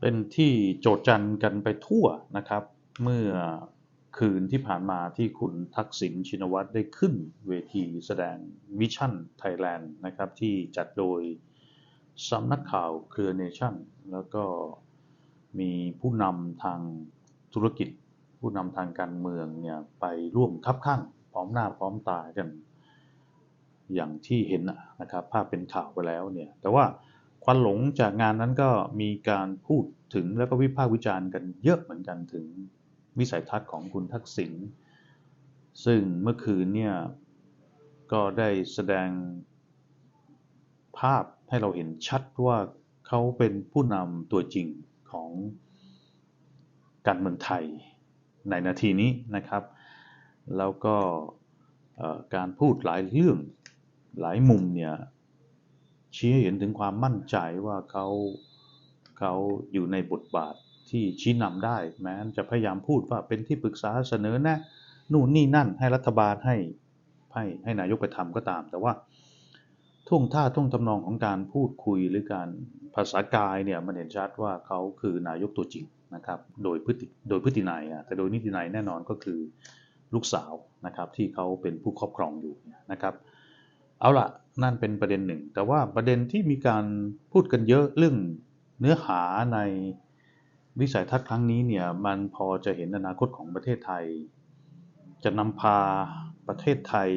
เป็นที่โจทจันกันไปทั่วนะครับ เมื่อคืนที่ผ่านมาที่คุณทักษิณชินวัตรได้ขึ้นเวทีแสดงวิชั่นไทยแลนด์นะครับ ที่จัดโดยสำนักข่าวเครือเนชั่น แล้วก็มีผู้นำทางธุรกิจ ผู้นำทางการเมืองเนี่ยไปร่วมคับข้างพร้อมหน้าพร้อมตากัน อย่างที่เห็นนะครับ ภาพเป็นข่าวไปแล้วเนี่ย แต่ว่า ควันหลงจากงานนั้นก็มีการพูดถึงแล้วก็วิพากษ์วิจารณ์กันเยอะเหมือนกันถึงวิสัยทัศน์ของคุณทักษิณซึ่งเมื่อคืนเนี่ยก็ได้แสดงภาพให้เราเห็นชัดว่าเขาเป็นผู้นำตัวจริงของการเมืองไทยในนาทีนี้นะครับ แล้วก็การพูดหลายเรื่องหลายมุมเนี่ย ชี้ให้เห็นถึงความมั่นใจว่าเขาเขาอยู่ในบทบาทที่ชี้นำได้ แม้จะพยายามพูดว่าเป็นที่ปรึกษาเสนอแนะนู่นนี่นั่นให้รัฐบาลให้ให้ให้นายกไปทำก็ตาม แต่ว่าท่วงท่าท่วงทำนองของการพูดคุยหรือการภาษากายเนี่ยมันเห็นชัดว่าเขาคือนายกตัวจริงนะครับโดยพฤติโดยพฤตินัยอะแต่โดยนิตินัยแน่นอนก็คือลูกสาวนะครับที่เขาเป็นผู้ครอบครองอยู่นะครับ เอาละนั่นเป็นประเด็นหนึ่ง แต่ว่าประเด็นที่มีการพูดกันเยอะเรื่องเนื้อหาในวิสัยทัศน์ครั้งนี้เนี่ยมันพอจะเห็นอนาคตของประเทศไทย จะนำพาประเทศไทย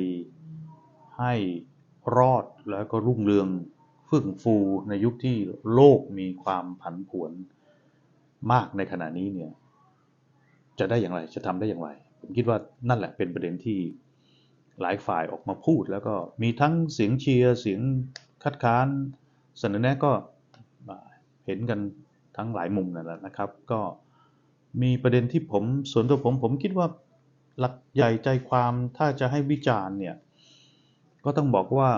ให้รอดแล้วก็รุ่งเรืองเฟื่องฟูในยุคที่โลกมีความผันผวนมากในขณะนี้เนี่ยจะได้อย่างไรจะทำได้อย่างไร ผมคิดว่านั่นแหละเป็นประเด็นที่ หลายฝ่ายออกมาพูด แล้วก็มีทั้งเสียงเชียร์เสียงคัดค้านเสนอแนะก็เห็นกันทั้งหลายมุมนั่นแหละนะครับ ก็มีประเด็นที่ผมส่วนตัวผมผมคิดว่าหลักใหญ่ใจความถ้าจะให้วิจารณ์เนี่ยก็ต้องบอกว่า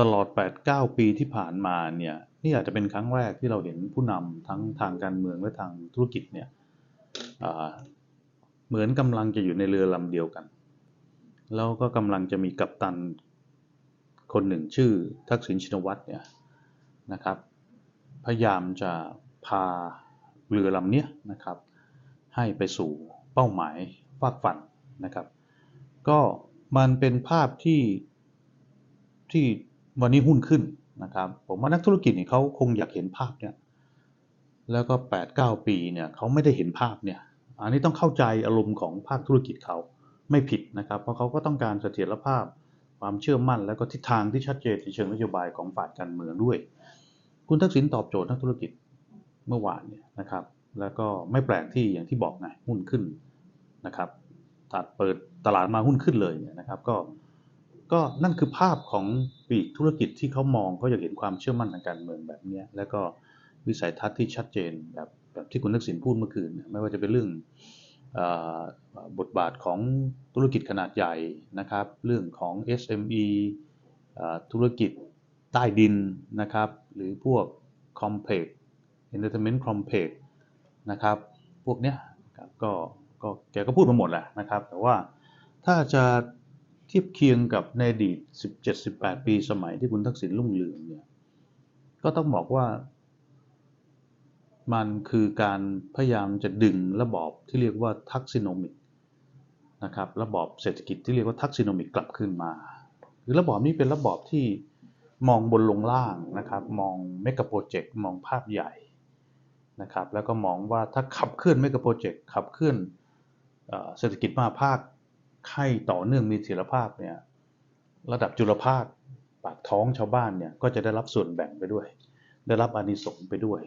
ตลอด 8-9 ปีที่ผ่านมาเนี่ยนี่อาจจะเป็นครั้งแรกที่เราเห็นผู้นำทั้งทางการเมืองและทางธุรกิจเนี่ยเหมือนกำลังจะอยู่ในเรือลำเดียวกัน แล้วก็กำลังจะมีกัปตันคนหนึ่งชื่อทักษิณชินวัตรเนี่ยนะครับ พยายามจะพาเรือลำเนี้ยนะครับ ให้ไปสู่เป้าหมายฟากฝันนะครับ ก็มันเป็นภาพที่ที่วันนี้หุ้นขึ้นนะครับ ผมว่านักธุรกิจเนี่ยเขาคงอยากเห็นภาพเนี่ยแล้วก็8ปดเปีเนี่ยเขาไม่ได้เห็นภาพเนี่ยอันนี้ต้องเข้าใจอารมณ์ของภาคธุรกิจเขา ไม่ผิดนะครับ เพราะเขาก็ต้องการเสถียรภาพ ความเชื่อมั่น แล้วก็ทิศทางที่ชัดเจนในเชิงนโยบายของฝ่ายการเมืองด้วย คุณทักษิณตอบโจทย์นักธุรกิจเมื่อวานเนี่ยนะครับ แล้วก็ไม่แปลกที่อย่างที่บอกไงหุ้นขึ้นนะครับถัดเปิดตลาดมาหุ้นขึ้นเลยเนี่ยนะครับ ก็ก็นั่นคือภาพของปีกธุรกิจที่เขามองเขาอยากเห็นความเชื่อมั่นทางการเมืองแบบนี้แล้วก็วิสัยทัศน์ที่ชัดเจนแบบแบบที่คุณทักษิณพูดเมื่อคืน ไม่ว่าจะเป็นเรื่อง บทบาทของธุรกิจขนาดใหญ่นะครับ เรื่องของ SME ธุรกิจใต้ดินนะครับ หรือพวก Complex Entertainment Complex นะครับ พวกเนี้ยก็ก็แกก็พูดมาหมดแหละนะครับ แต่ว่าถ้าจะเทียบเคียงกับในอดีต 17-18 ปีสมัยที่คุณทักษิณรุ่งเรืองเนี่ย ก็ต้องบอกว่า มันคือการพยายามจะดึงระบอบที่เรียกว่าทักซิโนมิกนะครับระบอบเศรษฐกิจที่เรียกว่าทักซิโนมิกกลับคืนมาคือระบอบนี้เป็นระบอบที่มองบนลงล่างนะครับมองเมกะโปรเจกต์มองภาพใหญ่นะครับแล้วก็มองว่าถ้าขับเคลื่อนเมกะโปรเจกต์ขับเคลื่อนเอ่อเศรษฐกิจมหาภาคให้ต่อเนื่องมีเสถียรภาพเนี่ยระดับจุลภาคปากท้องชาวบ้านเนี่ยก็จะได้รับส่วนแบ่งไปด้วย ได้รับอานิสงส์ไปด้วย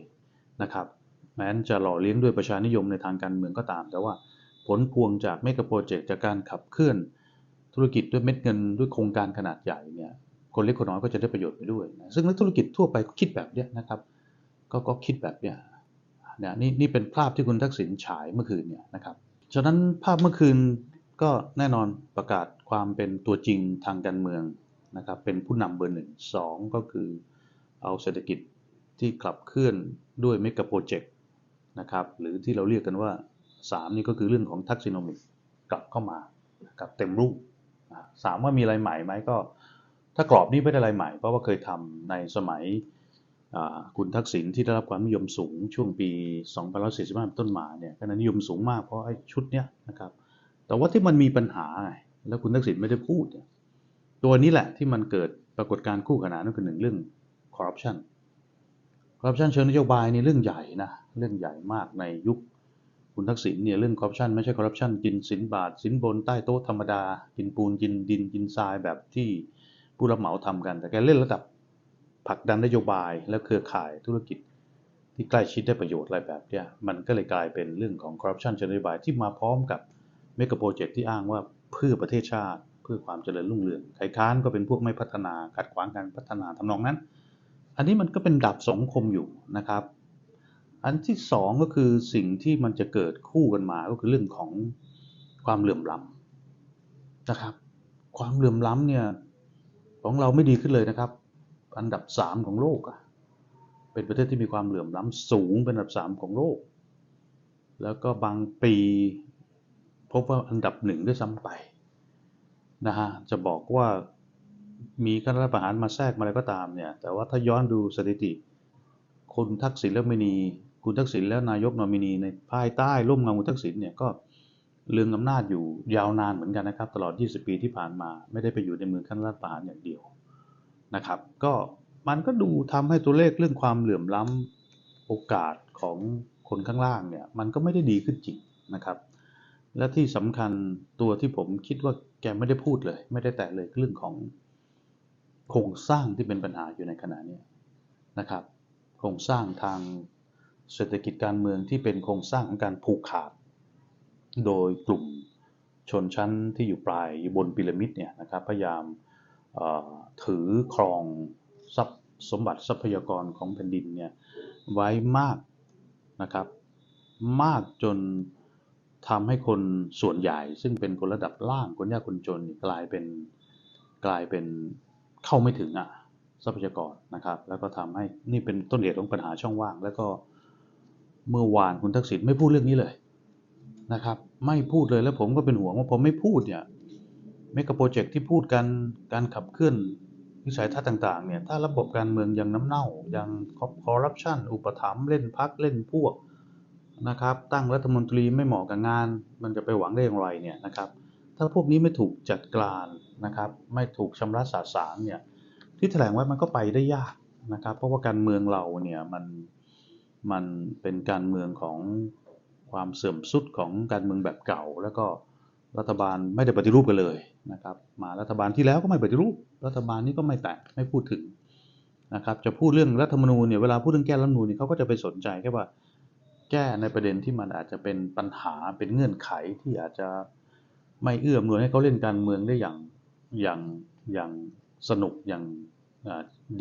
นะครับแม้นจะหล่อเลี้ยงด้วยประชานิยมในทางการเมืองก็ตาม แต่ว่าผลพวงจากเมกะโปรเจกต์จากการขับเคลื่อนธุรกิจด้วยเม็ดเงินด้วยโครงการขนาดใหญ่เนี่ยคนเล็กคนน้อยก็จะได้ประโยชน์ไปด้วยนะซึ่งนักธุรกิจทั่วไปก็คิดแบบเนี้ยนะครับก็ก็คิดแบบเนี้ยเนี่ยนี่นี่เป็นภาพที่คุณทักษิณฉายเมื่อคืนเนี่ยนะครับฉะนั้นภาพเมื่อคืนก็แน่นอนประกาศความเป็นตัวจริงทางการเมืองนะครับเป็นผู้นำเบอร์หนึ่งสองก็คือเอาเศรษฐกิจ ที่ขับเคลื่อนด้วยเมกะโปรเจกต์นะครับหรือที่เราเรียกกันว่า 3 นี่ก็คือเรื่องของทักซิโนมิกกลับเข้ามากับเต็มรูปสามว่ามีอะไรใหม่ไหมก็ ถ้ากรอบนี้ไม่ได้อะไรใหม่ เพราะว่าเคยทำในสมัยคุณทักษิณที่ได้รับความนิยมสูงช่วงปี 2545เป็นต้นมาเนี่ยคะแนนนิยมสูงมากเพราะไอ้ชุดเนี้ยนะครับแต่ว่าที่มันมีปัญหาไงแล้วคุณทักษิณไม่ได้พูด ตัวนี้แหละที่มันเกิดปรากฏการณ์คู่ขนานนั่นคือหนึ่งเรื่องคอร์รัปชัน ร์รัปชันเชิงนโยบายนี่เรื่องใหญ่นะเรื่องใหญ่มากในยุคคุณทักษิณเนี่ยเรื่องคอร์รัปชันไม่ใช่คอร์รัปชันกินสินบาทสินบนใต้โต๊ะธรรมดา กินปูนกินดินกินทรายแบบที่ผู้รับเหมาทำกัน แต่แกเล่นระดับผลักดันนโยบายและเครือข่ายธุรกิจที่ใกล้ชิดได้ประโยชน์อะไรแบบเนี้ยมันก็เลยกลายเป็นเรื่องของคอร์รัปชันเชิงนโยบายที่มาพร้อมกับเมกะโปรเจกต์ที่อ้างว่าเพื่อประเทศชาติ เพื่อความเจริญรุ่งเรืองใครค้านก็เป็นพวกไม่พัฒนาขัดขวางการพัฒนาทำนองนั้น อันนี้มันก็เป็นดับสังคมอยู่นะครับ อันที่สองก็คือสิ่งที่มันจะเกิดคู่กันมาก็คือเรื่องของความเหลื่อมล้ำนะครับ ความเหลื่อมล้ำเนี่ยของเราไม่ดีขึ้นเลยนะครับ อันดับสามของโลกอะเป็นประเทศที่มีความเหลื่อมล้ำสูงเป็นอันดับสามของโลก แล้วก็บางปีพบว่าอันดับหนึ่งด้วยซ้ำไปนะฮะจะบอกว่า มีการรัฐประหารมาแทรกมาอะไรก็ตามเนี่ย แต่ว่าถ้าย้อนดูสถิติ คุณทักษิณและมินี คุณทักษิณแล้วนายกนอมินีในภายใต้ร่มเงาคุณทักษิณเนี่ยก็เรืองอำนาจอยู่ยาวนานเหมือนกันนะครับ ตลอด 20 ปีที่ผ่านมา ไม่ได้ไปอยู่ในมือขั้นรัฐประหารอย่างเดียวนะครับ ก็มันก็ดูทำให้ตัวเลขเรื่องความเหลื่อมล้ำโอกาสของคนข้างล่างเนี่ยมันก็ไม่ได้ดีขึ้นจริงนะครับ และที่สำคัญตัวที่ผมคิดว่าแกไม่ได้พูดเลย ไม่ได้แตะเลยเรื่องของ โครงสร้างที่เป็นปัญหาอยู่ในขณะนี้นะครับ โครงสร้างทางเศรษฐกิจการเมืองที่เป็นโครงสร้างของการผูกขาด โดยกลุ่มชนชั้นที่อยู่ปลายอยู่บนพีระมิดเนี่ยนะครับพยายามถือครองทรัพย์สมบัติทรัพยากรของแผ่นดินเนี่ยไว้มากนะครับมากจนทำให้คนส่วนใหญ่ ซึ่งเป็นคนระดับล่างคนยากคนจนกลายเป็นกลายเป็น เข้าไม่ถึงอะทรัพยากรนะครับ แล้วก็ทำให้นี่เป็นต้นเหตุของปัญหาช่องว่าง แล้วก็เมื่อวานคุณทักษิณไม่พูดเรื่องนี้เลยนะครับ ไม่พูดเลยแล้วผมก็เป็นห่วงว่าผมไม่พูดเนี่ยเมกะโปรเจกต์ที่พูดกันการขับเคลื่อนวิสัยทัศน์ต่างๆเนี่ยถ้าระบบการเมืองยังน้ำเน่ายังคอร์รัปชันอุปถัมภ์เล่นพักเล่นพวกนะครับ ตั้งรัฐมนตรีไม่เหมาะกับงาน มันจะไปหวังได้อย่างไรเนี่ยนะครับ ถ้าพวกนี้ไม่ถูกจัดการนะครับ ไม่ถูกชำระสาสางเนี่ยที่แถลงไว้มันก็ไปได้ยากนะครับ เพราะว่าการเมืองเราเนี่ยมันมันเป็นการเมืองของความเสื่อมทรุดของการเมืองแบบเก่า แล้วก็รัฐบาลไม่ได้ปฏิรูปกันเลยนะครับมารัฐบาลที่แล้วก็ไม่ปฏิรูป รัฐบาลนี้ก็ไม่แตะไม่พูดถึงนะครับจะพูดเรื่องรัฐธรรมนูญเนี่ยเวลาพูดเรื่องแก้รัฐธรรมนูญเนี่ยเขาก็จะไปสนใจแค่ว่าแก้ในประเด็นที่มันอาจจะเป็นปัญหาเป็นเงื่อนไขที่อาจจะ ไม่เอื้อมหนวยให้เขาเล่นการเมืองได้อย่างอย่างอย่างสนุกอย่าง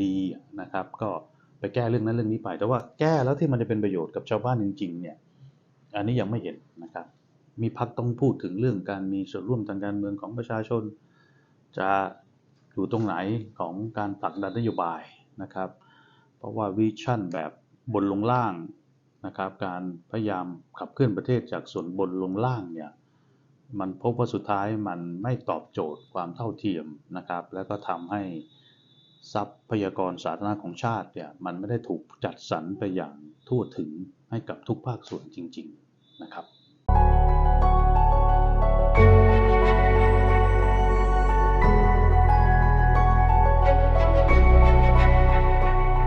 ดีนะครับ ก็ไปแก้เรื่องนั้นเรื่องนี้ไป แต่ว่าแก้แล้วที่มันจะเป็นประโยชน์กับชาวบ้านจริงๆเนี่ยอันนี้ยังไม่เห็นนะครับ มีพักต้องพูดถึงเรื่องการมีส่วนร่วมทางการเมืองของประชาชน จะอยู่ตรงไหนของการผลักดันนโยบายนะครับ เพราะว่าวิชั่นแบบบนลงล่างนะครับ การพยายามขับเคลื่อนประเทศจากส่วนบนลงล่างเนี่ย มันพบว่าสุดท้ายมันไม่ตอบโจทย์ความเท่าเทียมนะครับ แล้วก็ทำให้ทรัพยากรสาธารณะของชาติเนี่ยมันไม่ได้ถูกจัดสรรไปอย่างทั่วถึงให้กับทุกภาคส่วนจริง ๆนะครับ